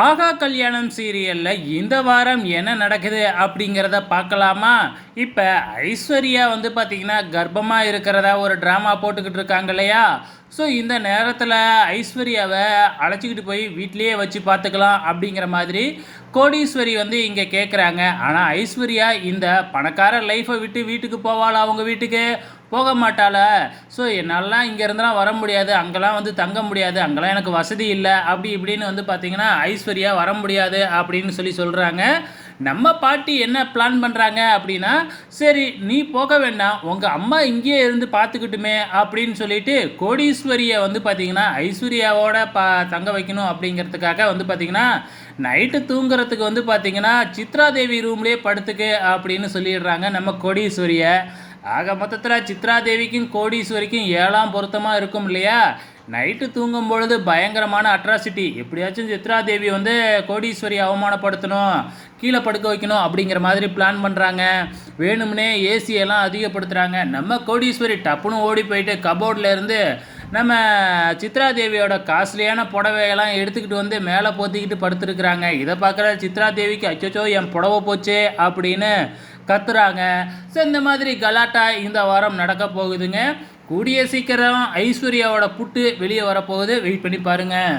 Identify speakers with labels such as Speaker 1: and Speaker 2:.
Speaker 1: ஆகா கல்யாணம் சீரியலில் இந்த வாரம் என்ன நடக்குது அப்படிங்கிறத பார்க்கலாமா? இப்போ ஐஸ்வர்யா வந்து பார்த்திங்கன்னா கர்ப்பமாக இருக்கிறதா ஒரு ட்ராமா போட்டுக்கிட்டு இருக்காங்க இல்லையா? ஸோ இந்த நேரத்தில் ஐஸ்வர்யாவை அழைச்சிக்கிட்டு போய் வீட்லேயே வச்சு பார்த்துக்கலாம் அப்படிங்கிற மாதிரி கோடீஸ்வரி வந்து இங்கே கேட்குறாங்க ஆனால் ஐஸ்வர்யா இந்த பணக்கார லைஃப்பை விட்டு வீட்டுக்கு போவாளா அவங்க வீட்டுக்கு? போக மாட்டாள ஸோ என்னால்லாம் இங்கே இருந்தெல்லாம் வர முடியாது. அங்கெல்லாம் வந்து தங்க முடியாது. அங்கெல்லாம் எனக்கு வசதி இல்லை. அப்படி இப்படின்னு வந்து பார்த்தீங்கன்னா ஐஸ்வர்யா வர முடியாது அப்படின்னு சொல்லி சொல்கிறாங்க நம்ம பாட்டி என்ன பிளான் பண்ணுறாங்க அப்படின்னா சரி நீ போக வேண்டாம். உங்கள் அம்மா இங்கேயே இருந்து பார்த்துக்கிட்டுமே அப்படின்னு சொல்லிட்டு கோடீஸ்வரியை வந்து பார்த்திங்கன்னா ஐஸ்வர்யாவோட பா தங்க வைக்கணும் அப்படிங்கிறதுக்காக வந்து பார்த்திங்கன்னா நைட்டு தூங்குறதுக்கு வந்து பார்த்திங்கன்னா சித்ரா தேவி ரூம்லேயே படுத்துக்கு அப்படின்னு சொல்லிடுறாங்க நம்ம கோடீஸ்வரியை. ஆக மொத்தத்தில் சித்ரா தேவிக்கும் கோடீஸ்வரிக்கும் ஏழாம் பொருத்தமாக இருக்கும் இல்லையா? நைட்டு தூங்கும் பொழுது பயங்கரமான அட்ராசிட்டி எப்படியாச்சும் சித்ரா தேவி வந்து கோடீஸ்வரி அவமானப்படுத்தணும் கீழே படுக்க வைக்கணும் அப்படிங்கிற மாதிரி பிளான் பண்ணுறாங்க வேணும்னே ஏசியெல்லாம் அதிகப்படுத்துகிறாங்க நம்ம கோடீஸ்வரி டப்புன்னு ஓடி போயிட்டு கபோர்ட்லேருந்து நம்ம சித்ராதேவியோட காஸ்ட்லியான புடவையெல்லாம் எடுத்துக்கிட்டு வந்து மேலே போத்திக்கிட்டு படுத்துருக்குறாங்க. இதை பார்க்குற சித்ரா தேவிக்கு அச்சோச்சோ என் புடவை போச்சே அப்படின்னு கத்துறாங்க. ஸோ இந்த மாதிரி கலாட்டா இந்த வாரம் நடக்க போகுதுங்க. கூடிய சீக்கிரம் ஐஸ்வர்யாவோட புட்டு வெளியே வரப்போகுது. வெயிட் பண்ணி பாருங்கள்